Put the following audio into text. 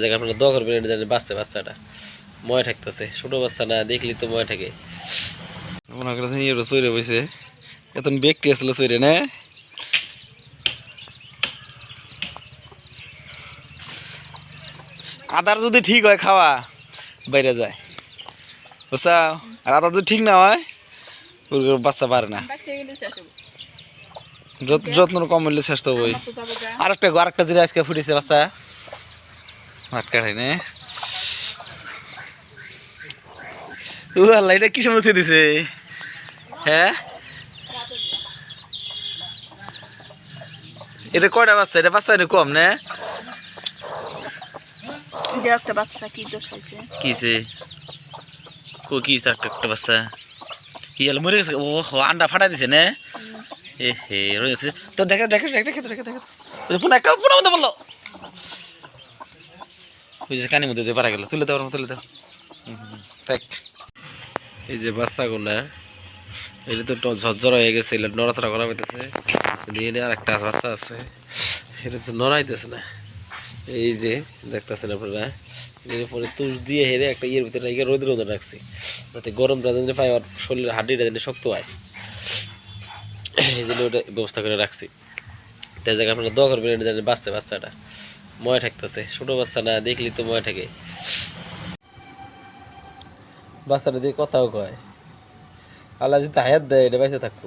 জায়গায় আপনারা দোয়া করবেন এটা জানি বাচ্চা বাচ্চাটা। ময় থাকতেছে ছোট বাচ্চা না দেখলি তো ময় থাকে চৈরে বসে এত ব্যক্তি আসলো চৈরে না? আদার যদি ঠিক হয় খাওয়া বাইরে যায়। বুঝছা? আর আদার যদি ঠিক না হয় বাচ্চা পারে না। যত্ন কম হইলে শেষ তো তো গা। আরেকটা গো আরেকটা জিরা আজকে ফুটেছে বাচ্চা। আটকা খাই না ও আল্লাহ এটা কি সময় দিছে? হ্যাঁ? এটা কয়টা বাচ্চা? এটা বাচ্চা কম না? একটা বাচ্চা কি দোষ হয়েছে? কিছে কো কি একটা একটা বাচ্চা? কি হলো মরে গেছে? ও আন্ডা ফাটা দিছে না? এ হে রয়ে গেছে তো দেখে দেখে দেখে দেখে দেখে দেখে। পুনঃ একটা পুনঃ মধ্যে বলল বুঝেছে কানি মধ্যে পারা গেল। তুলে দাও তুলে দাও। দেখ। এই যে বাচ্চাগুলা এটা তো ঝরঝর হয়ে গেছে এটা নড়াচড়া করা হইতেছে। এনে আর একটা বাচ্চা আছে। এটা তো নড়াইতেছে না। এই যে, দেখতেছেন আপনারা পরে তুষ দিয়ে হেরে একটা ইয়ের ভিতরে রেখে রোদে রোদে রাখছি। যাতে গরমটা যেন পাই আর শরীরের হাড্ডিটা যেন শক্ত হয়। এই জন্য ওটা ব্যবস্থা করে রাখছি। তাই জায়গায় আপনারা দোয়া করবেন, এটা বাচ্চা বাচ্চাটা। ময় থাকতেছে। ছোট বাচ্চা না দেখলি তো ময় থাকে। বাচ্চাটা দিয়ে কথাও কয়। আল্লাহ যদি হায়াত দেয়, এটা বেঁচে থাকব।